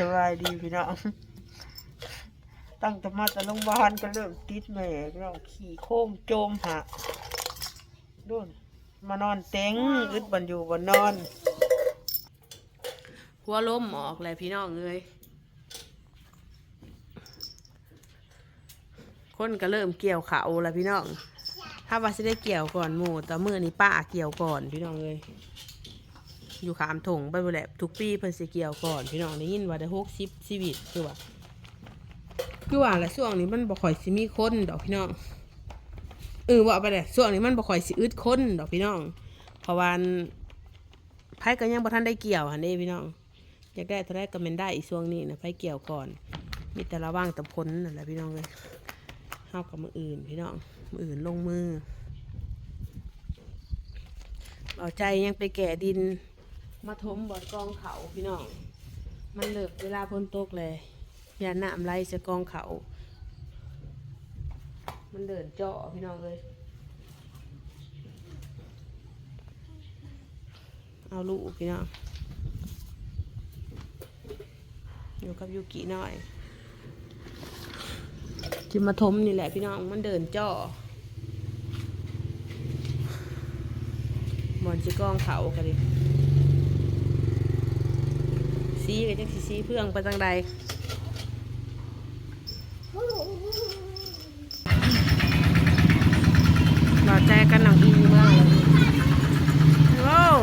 สบายดีพี่น้องตั้งแต่มาแต่โรงพยาบาลก็เริ่มติดแม่พี่น้องขี่โค้งโจมหะโดนมานอนเต็งอึดบันอยู่บนนอน หัวล้มออกเลยพี่น้องเอ้ยคนก็เริ่มเกี่ยวเขาแล้วพี่น้อง ถ้าว่าจะได้เกี่ยวก่อนหมูแต่เมื่อนี้ป้าเกี่ยวก่อนพี่น้องเอ้ย อยู่ขามถงไปหมดแหละทุกปีเพิ่นสิเกี่ยวก่อนพี่น้องได้ยินว่าได้หกสิบชีวิตคือว่าคือว่าแหละช่วงนี้มันบ่ค่อยสิมีคนดอกพี่น้องเออว่าไปเลยช่วงนี้มันบ่ค่อยสิอึดคนดอกพี่น้องเพราะว่าอันไผก็ยังบ่ทันได้เกี่ยวหั่นเด้พี่น้องอยากได้เท่าไรก็แม่นได้อีช่วงนี้นะไผเกี่ยวก่อน มีแต่ระว่างแต่พ้นนั่นแหละพี่น้องเลยเฮากับมืออื่นพี่น้องมืออื่นลงมือเอาใจยังไปแก่ดิน มาถมบอดกองเขาพี่น้อง มันเลิกเวลาพ้นตกเลยอย่าหน้ำไหลจะกองเขา มันเดินเจาะพี่น้องเลยเอาลูกพี่น้องอยู่กับยูกิหน่อยจิมาทมนี่แหละพี่น้องมันเดินเจาะบอนจะกองเขากันดิ ซีก็จังสิซีเพื่องไปจังใดหลอใจกันหนังอีเมืองโว้ว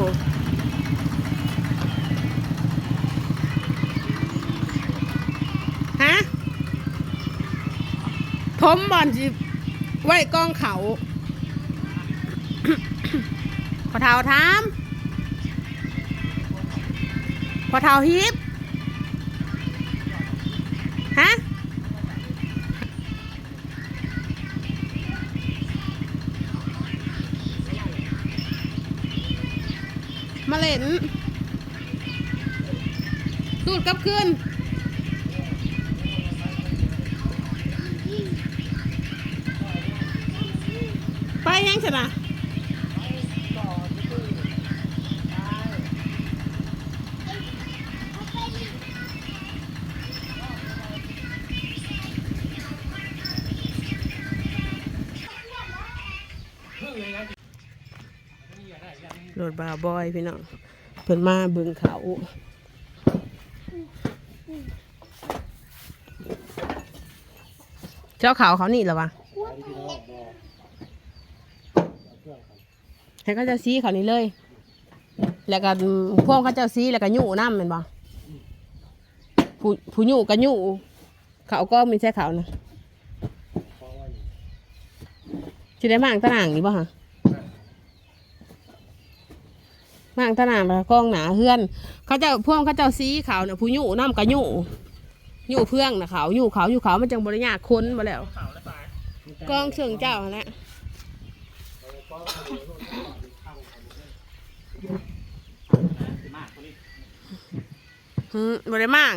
ฮะผมบอลจิไว้กองเขาขอเท้าถาม พอเท้าฮิปฮะมาเล่นดูดกับคืน ถบาบอยพี่น้องเพิ่นมาเบึงเขาเจ้าเขาเขานี่หรอวะให้เขาเจะซีเขานี่เลย แล้วก็พวกเขาเจ้าซีแล้วก็ยู่น้ำแมันบ่ผู้ผู้ยู่ก็ยู่เขาก็ไม่ใช่เขานะจะได้มางตะหนางนี่บ่ฮะ มางตะนางแล้วกล้องหนาเพื่อน เขาเจ้าพวกเขาเจ้าซีขาวเนี่ยผู้ยู่น้ำกะยู่ยู่เพื่องนะเขาวยู่เขาวอยู่เขาวมันจังบริญาค้นมาแล้วกล้องเชิงเจ้านและบริมั่ง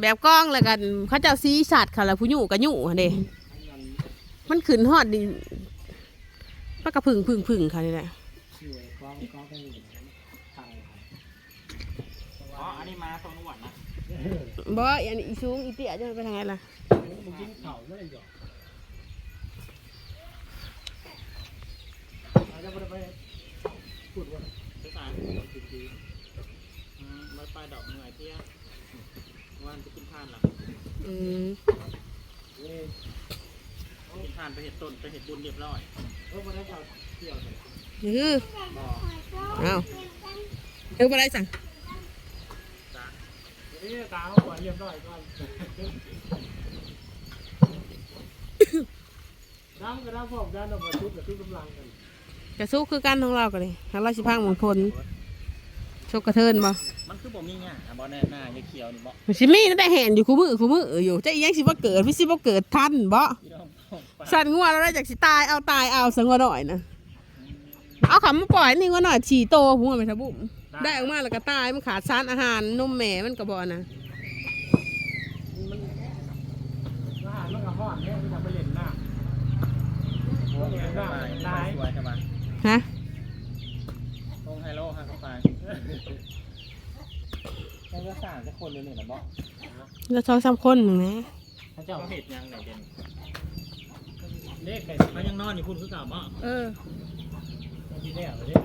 แบบกล้องแล้วกัน เขาเจ้าซีสัตว์ค่ะแล้วผู้ยู่กะยู่หั่นเด้มันขึ้นฮอดดิมันกระพึ่งพึ่งพึ่งค่ะนี่แหละ อ๋อ อันนี้มาตรงนวดนะบ่อันนี้อีสูงอีเตี้ยจะไปทางไหนล่ะไปสายอืมไว้ปลายดอกเหนื่อยเที่ยงวันจะกินทานล่ะอืมกินทานไปเห็ดต้นไปเห็ดบุญเรียบร้อยเออมาได้ข่าวเที่ยวเลยนี่คือบอกเอาเออบ่ได้สั่ง นี่ตาเขาก่อนเรียบร้อยก่อนน้ำกับน้ำพร้อมกันออกมาชุดกับชุดกำลังกันกระสู้คือกันของเรากันเลยทางราชพังมงคลโชคกระเทินบ่มันคือบ่มีเนี่ยอะบ่แน่หน้าเขียวๆนี่บ่มันสิมีนั่นได้เห็นอยู่คู่มือคู่มืออยู่จะอีหยังสิบ่เกิดพี่สิบ่เกิดทันบ่ที่เราเอาไปสั่นงัวเราได้จากสิตายเอาตายเอาสังงัวหน่อยนะเอาขำมาปล่อยนี่งัวหน่อยฉี่โตหัวไปทะบุ่ม ได้ออกมาแล้วก็ตายมันขาดสารอาหารนมแม่มันก็บ่นะอาหารมันก็หอดเนี่ยมันจะไปเล่นหน้าโอ้ยหน้าลายสวยใช่ไหมฮะลงไฮโลฮะเข้าไปแล้วก็สร้างจะคนเดียวนี่นะบอกแล้วสองสามคนหนึ่งนะพระเจ้าเขาเห็ดยังไหนเด่นเลขไก่มันยังนอนอยู่คุณคือเก่าบ่เออที่แน่เลยเมื่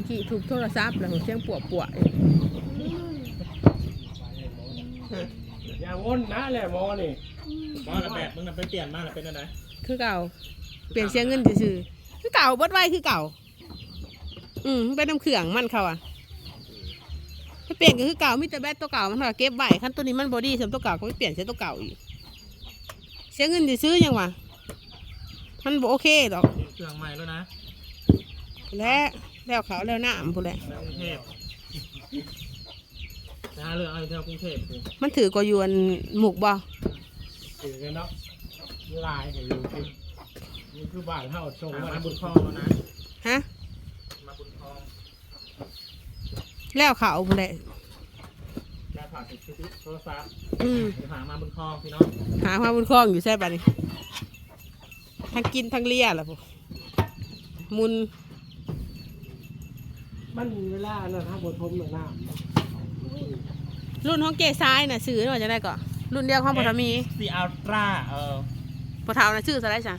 อกี้ถูกโทรศัพท์แล้วเสียงปวดปวดอย่าวนนะแหละหมอนี่บ่ละแบบมึงน่ะไปเปลี่ยนมาแล้วเป็นอะไรคือเก่า เปลี่ยนเสียเงินซื่อๆคือเก่าเบดไว้คือเก่า อืมเป็นน้ำเขื่องมันเขาอะถ้าเปลี่ยนก็คือเก่ามีแต่แบตตัวเก่ามันเท่ากับเก็บไว้ขั้นตัวนี้มันบอดี้สมตัวเก่าก็ไม่เปลี่ยนใช้ตัวเก่าอีกเสียเงินซื้อๆยังวะมันบ่โอเคหรอกเครื่องใหม่แล้วนะ และแล้วเขาแล้วหน้ามันพูดแหละในกรุงเทพจะหาเรื่องเอาอยู่แถวกรุงเทพกูมันถือกอยวนหมุกบ่ถือกันเนาะลายให้อยู่ที่นี่คือบ้านเฮาส่งหามามาบุบุญญคลองแล้วนะฮะมาบุญคลองแล้วเขาพูดแหละแล้วผ่านติดโทรศัพท์อืมหามาบุญคลองพี่น้องหามาบุญคลองอยู่ใช่ปะนี่ทั้งกินทั้งเลี้ยล่ะพวกมุน มันเวลาน่ะถ้าบ่ทมน่ะน้รุ่นของเกซ้ายน่ะซื้อน่าจะได้ก่อนรุ่นเดียวของปฐมีซีอัลตร้าเออปฐาน่ะซื้อเท่าไหรจ้ะ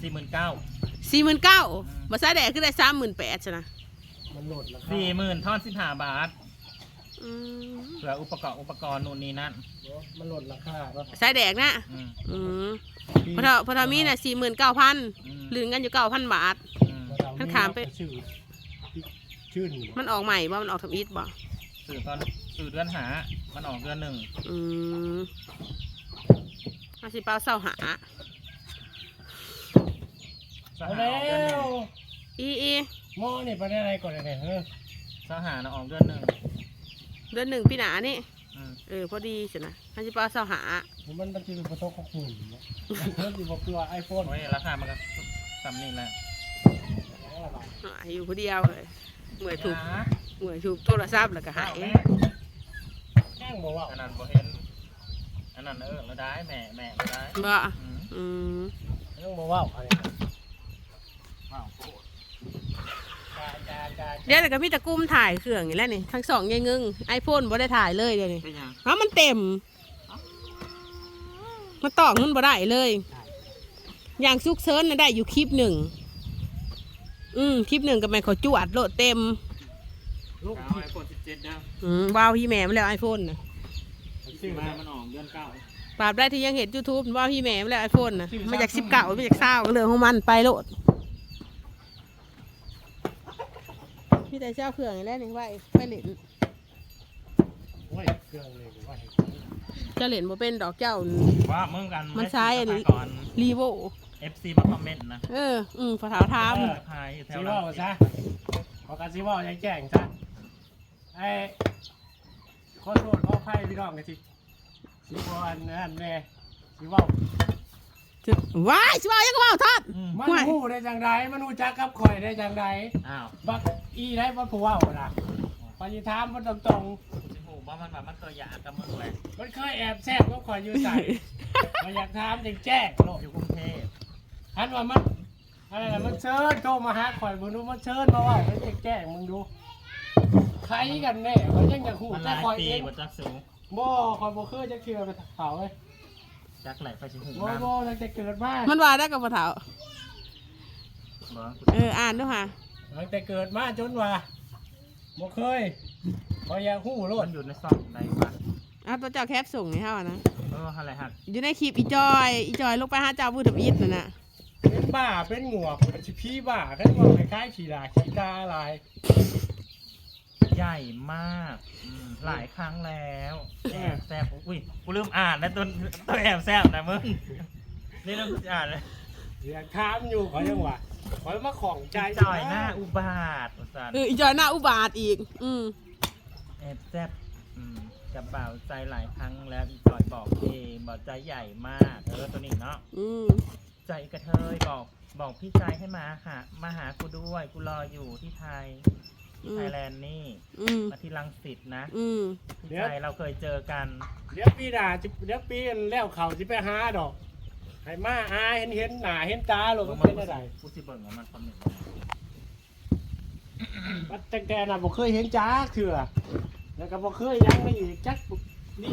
สี่หมื่นเก้าสี่หมื่นเก้าบ่ซ้ายแดดขึ้นได้สามหมื่นแปดใช่นะำมันโหลดราคาสี่หมื่นทอนสิบห้าบาทอืมเหลืออุปกรณ์อุปกรณ์นู่นนี่นั่นมันโหลดราคาเนาะซ้ายแดดนะอืมอืมปฐาปฐมีน่ะสี่หมื่นเก้าพันอืมลืนกันอยู่เก้าพันบาท อืมท่านขามไป ชื่อ ชื่นมันออกใหม่บ่มันออกทำอิฐบ่สื่อตอนสื่อเดือนหา มันออกเดือนหนึ่งอืมอาสิเปาเศร้าหาสเอาหาแล้ออกเดือนหนึ่งวอีอีหมอนี่ไปได้อะไรก่อนเนี่ยเฮ้ยสหานะออกเดือนหนึ่งเดือนหนึ่งพี่หนานี่ อืมเออพอดีสินะอาสิเปาเศร้าหามันมันจะเป็นประตูของหุ่นเนาะเพิ่มอยู่บอกตัวไอโฟนโอ้ยราคามันก็ซ้ำนี่แหละอ่าอยู่ผู้เดียวเลย เหมือนถูกนะเหมือนถูกโทรศัพท์แล้วก็หายแข้งบอกว่าอันนั้นบ่เห็นอันนั้นเออเราได้แม่แม่เราได้บ่อืมอืมแข้งบอกว่าอะไรว้าวโคตรจ้าจ้าจ้าเดี๋ยวแต่ก็มีแตะกุ้มถ่ายเครื่องอย่างแล้วนี่ทั้งสองยังงึงไอโฟนบ่ได้ถ่ายเลยเดี๋ยวนี้เป็นยังเอ้ามันเต็มมันต่อเงินบ่ได้เลย อย่างซุกเซิร์นน่ะได้อยู่คลิปหนึ่ง อืมคลิปหนึ่งกับแม่นเขาจวดโหลดเต็ม ลูกเอาที่ไอโฟนสิบเจ็ดนะอืมว้าวพี่แม่มาแล้วไอโฟนนะซื้อมามันออกเดือนเก้าปราบได้ที่ยังเห็นยูทูบว้าวพี่แม่มาแล้วไอโฟนนะมาจากสิบเก่ามาจากเศร้าเรื่องของมันไปโหลดพี่แต่เจ้าเครื่องนี่แหล้วนี่ไว้ไปเล่น โอ้ยเครื่องเลยว่าเจ้าเล่นบ่เป็นดอกเจ้า ว่ามึงกันมันใช้อันนี้ ก่อน รีโว FC มาคอมเมนต์นะเออ อืมฝาถาวทามพายอยู่แถซีวว่าเราซะขอการซีว่ายังแจ้งซะไอ้ขอโทษขออภัยพี่น้องกันสิซีว่าอันนั้นแน่ซีว่าว้ายสิว่ายังก็ว่าทอดอืมมันห่วย หูได้จังไดมันหูจักกับข่อยได้จังไดอ้าวบักอีได้บ่ผัวเอาล่ะปฏิถามมันตรงกูสิหู ว่ามันแบบมันเคยอยากกับมึงแหละๆมันเคยแอบแซบก็ข่อยอยู่ใส่มาอยากถามจังแจ้งโลดอยู่กรุงเทพอันว่ามันอะไรนะมันเชิญโทรมาหาข่อยมึงดูมันเชิญมาว่ามันจะแจ้งมึงดูใครกันแน่มันยังอยากหูมันหแต่ลายข่อยปีเองกว่าจักสูงบ่ข่อยบ่เคยจะเชื่อไปเผาเลยจักไหลไปสิหูบ่น้ำบ่ตั้งแต่เกิดมามันว่าได้กับฝาถาวบ่เอออ่านด้วยค่ะตั้งแต่เกิดมาจนว่าบ่เคย ข่อยอยากหูโลมัดนอยู่ในซอกใดบ้างอะตัวเจ้าแคปส่งให้เฮาอะนะ เอออะไรหักอยู่ในคลิปอีจอย อีจอยลงไปหาเจ้าบูดบิดนั่นน่ะ เป็นบ้าเป็นหงวกเป็นสิพี่บ้ากันว่าคล้ายๆขี่ลาขี่ตาลายใหญ่มากอืมหลายครั้งแล้วแอบแซบอุ้ยกูลืมอ่านแล้วตัวตัวแอบแซบนะมึงนี่ต้องอ่านเลยอยากถามอยู่ข่อยยังว่าข่อยมาของใจจ่อยหน้าอุบาทอุตส่าห์ เอออีจอยหน้าอุบาทอีก อืม แอบแซบอืมกับบ่าวใจหลายครั้งแล้วอีจอยบอกเองบอกใจใหญ่มากเออตัวนี้เนาะอืมใจกระเทยบอกบอกพี่ใจให้มาหามาหากูด้วยกูรออยู่ที่ไทยอืไทมยแลนด์นี่อืมมาที่ลังสิตนะอืมพี่ใจเราเคยเจอกัน เดี๋ยวปีหน้าจะเดี๋ยวปีแล้วเขาสิไปหาดอกให้มาหาเห็นเห็นหน้าเห็นตาหรอกมันเป็นอะไรกูสิเบิ่งว่ามันคอมเมนต์ปัดจัง แต่น่ะบ่เคยเห็นจักเถื่อแล้วก็บ่เคยยังไม่อีกจักปุ๊บนี่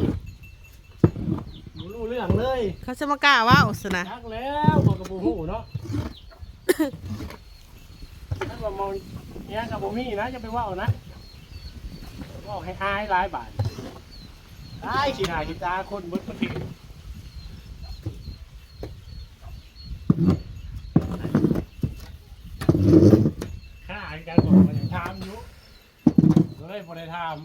บ่รู้เรื่องเลยเขาจะมากล้าเว่าสนะจักแล้วบ่ก็บ่ฮู้เนาะถ้าว่ามองเนี้ยก็บ่มีนะจะไปเว้านะเว้าให้อายหลายบาทอายขี้หน้าขี้ตาคนเบิดประเทศข้าอันกันบอกว่าจะถามอยู่ เลยบ่ได้ถาม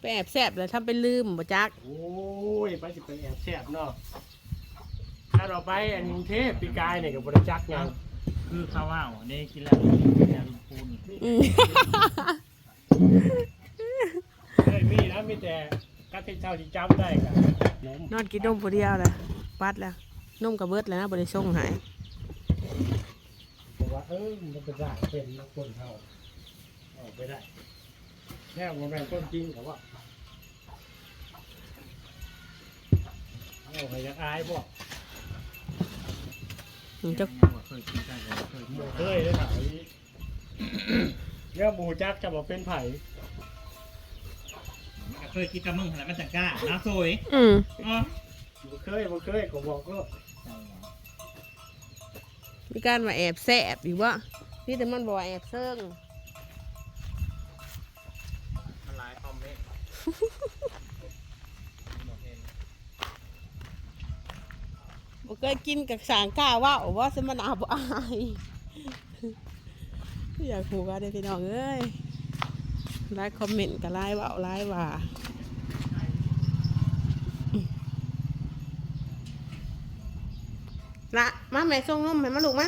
ไปแอบแซบเลยทำเป็นลืมบ่จัก โอ้ยไปสิไปแอบแซบเนาะถ้าเราไปอันกรุงเทพปีกายเนี่ยกับบริจักยังคือข้าวว่าวนี่กินแล้วกินแล้วลุงพูนอืมเฮ้ยมีนะมีแต่กัที่เจ้าที่จำได้กันนมนอนกินนมผู้เดียวเลยปัดแล้วนมกับเบิดแล้วนะบริส่งใหายบอก ว่าเออมันเป็นได้เป็นนักคนเท่าออกไปได้แค่ว่าแม่นต้นจริงเขาว่าเอาไปยังอายบอกจะเคยกินได้เลยเคยกินหมูเคยได้ไหนเนี่ยหมูจักจะบอกเป็นไผ่เคยกินกับมึงอะไรมันจังก้าน้ำสวยอืมอ๋อหมูเคยหมูเคยก็บอกก็ มีการมาแอบแซบอีกว่านี่แต่มันบอกว่าแอบเซิงมันลายคอมเมนต์บ่เคยกินกับสางกล้าเว่าว่าสมันอาบอายอยากหูว่าได้อพี่น้องเอ้ยไลค์คอมเมนต์กับไลค์เว่าไลค์ว่าละ มาแม่ส่งนมให้มาลูกมา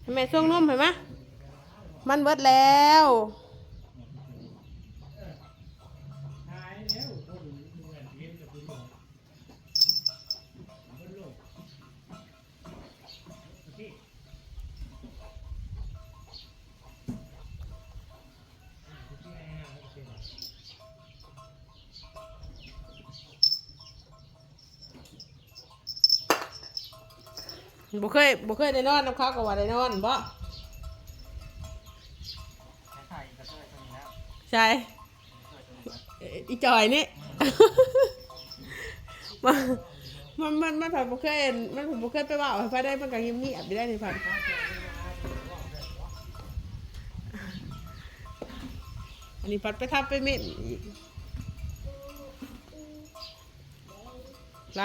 ให้แม่ส่งนมให้มามันเบิดแล้ว บ่เคยบ่เคยได้นอนน้ำข้าวก็ว่าได้นอนบ่ใช่กระเทยตรงนี้แล้วใช่เอ่ออีจอยนี่ มันมันมันมันผัดบ่เคยเห็นมันผมบ่เคยไปเว่าให้ไฟได้มันก็เงียบๆไปได้นี่ผัดอันนี้ผัดไปทับไปเม็ดอีกไร